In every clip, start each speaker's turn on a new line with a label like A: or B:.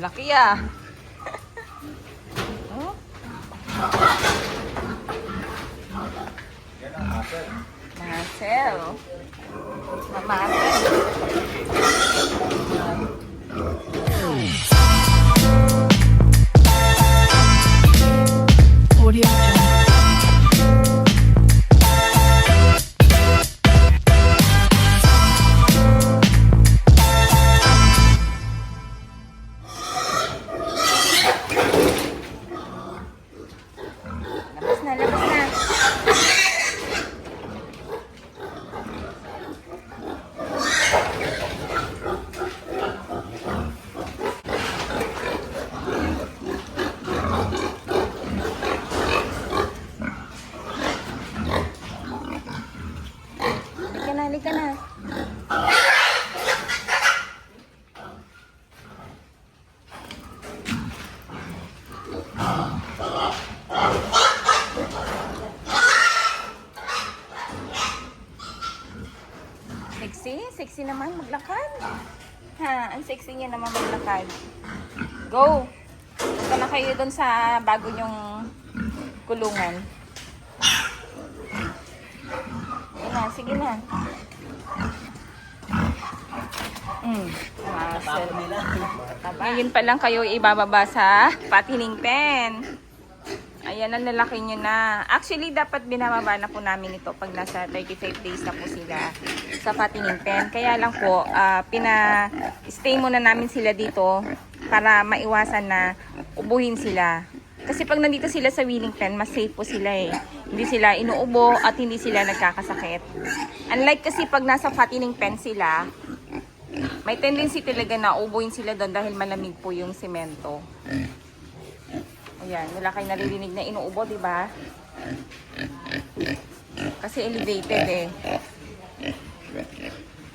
A: Laki ah. oh,
B: ang asset.
A: Marcel. Sexy? Sexy naman maglakad. Ha, ang sexy niya naman maglakad. Go! Punta na kayo doon sa bago nyong kulungan. Sige na, sige na. Mm, muscle. Ngayon pa lang kayo ibababa sa patining pen. Ayan, ang lalaki nyo na. Actually, dapat binababa na po namin ito pag nasa 35 days na po sila sa patining pen. Kaya lang po, ah, pina-stay muna namin sila dito para maiwasan na ubuhin sila. Kasi pag nandito sila sa willing pen, mas safe po sila eh. Hindi sila inuubo at hindi sila nagkakasakit. Unlike kasi pag nasa fattening pen sila, may tendency talaga na ubuhin sila doon dahil malamig po yung semento. Ayan, wala kayo naririnig na inuubo, di ba? Kasi elevated eh.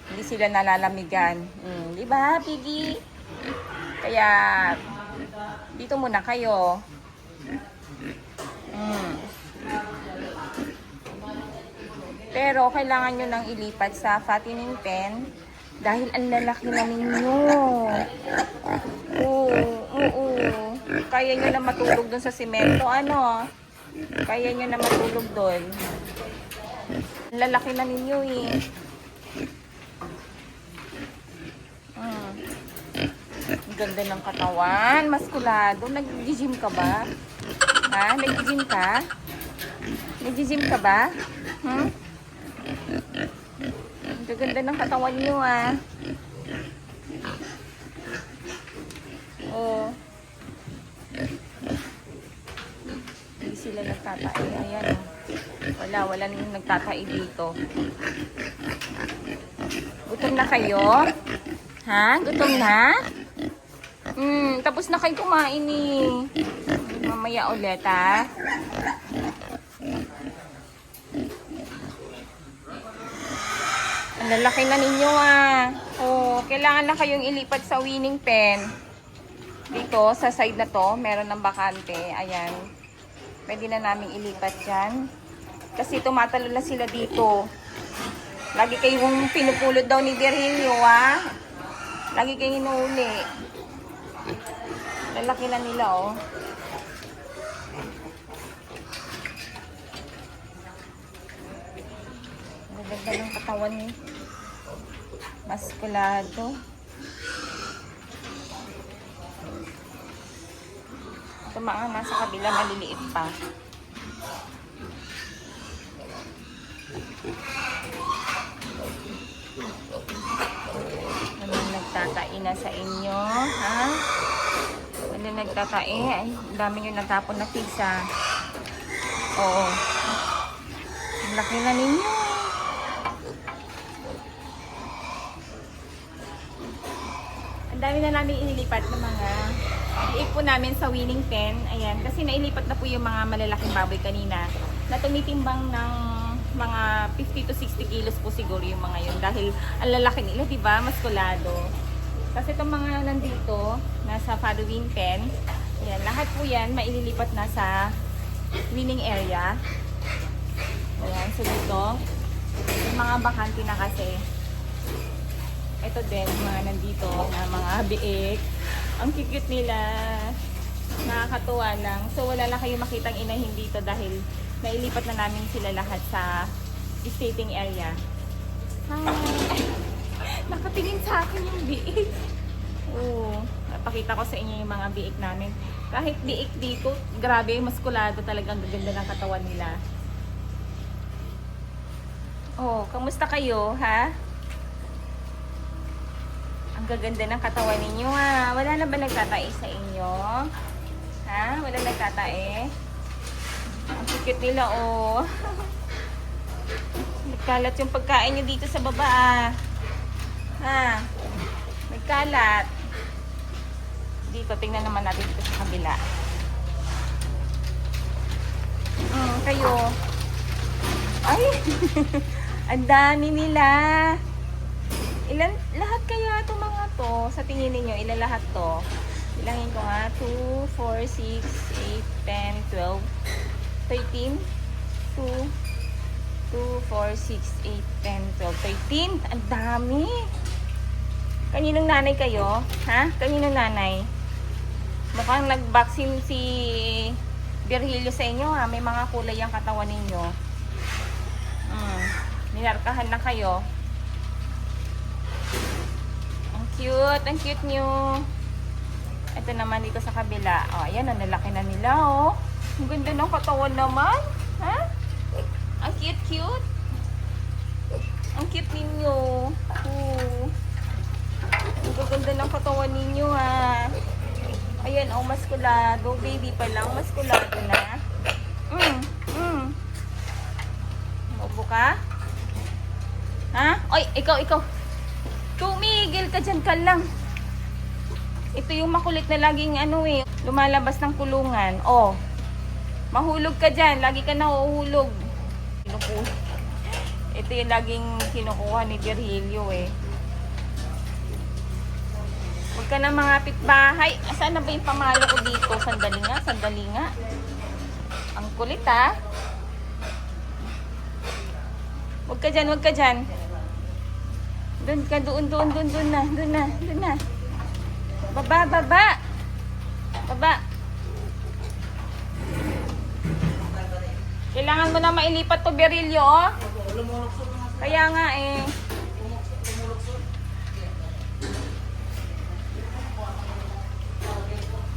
A: Hindi sila nalalamigan. Mm, di ba, Piggy? Kaya, dito muna kayo. Mm. Pero, kailangan nyo nang ilipat sa fattening pen dahil ang lalaki na ninyo. Oo, oo. Kaya nyo na matulog doon sa simento, ano? Kaya nyo na matulog doon. Ang lalaki na ninyo eh. Mm. Ganda ng katawan. Maskulado. Nag-gym ka ba? Ha? Nag-gym ka? Nag-gym ka ba? Hmm? Gaganda ng katawan nyo ah. Oo. Hindi sila nagtatae. Ayan oh. Wala, wala nang nagtatae dito. Gutom na kayo? Ha? Gutom na? Hmm, tapos na kayo kumain eh. Mamaya ulit ha. Lalaki na ninyo ah. Oh, kailangan na kayong ilipat sa winning pen. Dito, sa side na to, meron ng bakante. Ayan. Pwede na namin ilipat dyan. Kasi tumatalo na sila dito. Lagi kayong pinupulot daw ni Virgilio, ah. Lagi kayong inuuli. Lalaki na nila, oh. Ganda ng katawan ni Maskulado. Mga nasa kabila, maliliit pa. Ano nagtatai na sa inyo, ha? Ano nagtatai? Ay, dami nyo natapon na pizza. Oo. Ang laki na ninyo. Dami na namin inilipat ng mga liik po namin sa winning pen. Ayan, kasi nailipat na po yung mga malalaking baboy kanina na tumitimbang ng mga 50 to 60 kilos po siguro yung mga yun dahil ang lalaki nila, di ba? Maskulado. Kasi itong mga nandito, nasa following pen, ayan, lahat po yan maililipat na sa winning area. Ayan, so dito, yung mga bakante na kasi, ito din, mga nandito na mga biik, Ang cute nila. Nakakatuwa lang. So wala lang kayo makitang inahin dito dahil nailipat na namin sila lahat sa skating area. Hi! Nakatingin sa akin yung biik. Oo. Napakita ko sa inyo yung mga biik namin. Kahit biik dito, grabe, maskulado talagang gaganda ng katawan nila. Oh, kamusta kayo, ha? Gaganda ng katawan ninyo, ha? Wala na ba nagtatae sa inyo? Ha? Wala nagtatae? Ang cute nila, oh. Nagkalat yung pagkain nyo dito sa baba, ah. Ha? Nagkalat. Dito, tingnan naman natin dito sa kabila. Hmm, kayo. Ay! Ang dami nila. Ilan, lahat kaya to mga to, sa tingin ninyo, ilan lahat to? Bilangin ko nga, 2, 4, 6, 8, 10, 12, 13, 2, 2, 4, 6, 8, 10, 12, 13. Ang dami. Kaninong nanay kayo? Ha? Kaninong nanay? Mukhang nag-vaccine si Virgilio sa inyo ha. May mga kulay ang katawan ninyo. Mm. Ninarkahan na kayo. Cute. Ang cute nyo. Ito naman dito sa kabila. Oh, ayan. Ang lalaki na nila oh. Ang ganda ng katawan naman. Ha? Ang cute cute. Ang cute ninyo. Oh. Ang gaganda ng katawan ninyo ha. Ayan, oh, maskulado. Baby pa lang, maskulado na. Mm, mm. Maubo? Ha? Oy, ikaw, ikaw. Tumigil ka dyan ka lang. Ito yung makulit na laging ano eh, lumalabas ng kulungan. Oh, mahulog ka dyan. Lagi ka nahuhulog. Ito yung laging kinukuha ni Virgilio eh. Huwag ka na mangapit bahay. Asan na ba yung pamalo ko dito? Sandali nga, sandali nga. Ang kulit ha. Huwag ka dyan, huwag ka dyan. Doon ka, doon, doon, doon, doon na, doon na, doon na. Baba, baba. Baba. Kailangan mo na mailipat to berilyo, oh. Kaya nga eh.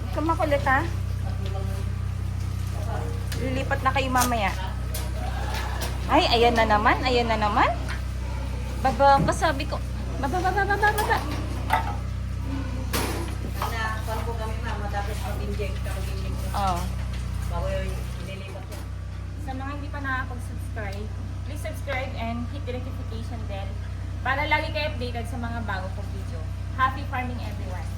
A: Huwag ka makulit ha. Lilipat na kayo mamaya. Ay, ayan na naman. Ayan na naman. Baba ka, sabi ko. Baba, baba, baba, baba.
B: na kuan ko kami mama tapos mag-inject ka mag-inject ko.
A: Oh.
B: Bago yung nililipat ko.
A: Sa mga hindi pa nakakapag-subscribe, please subscribe and hit the notification bell para lagi kayo updated sa mga bago kong video. Happy farming everyone!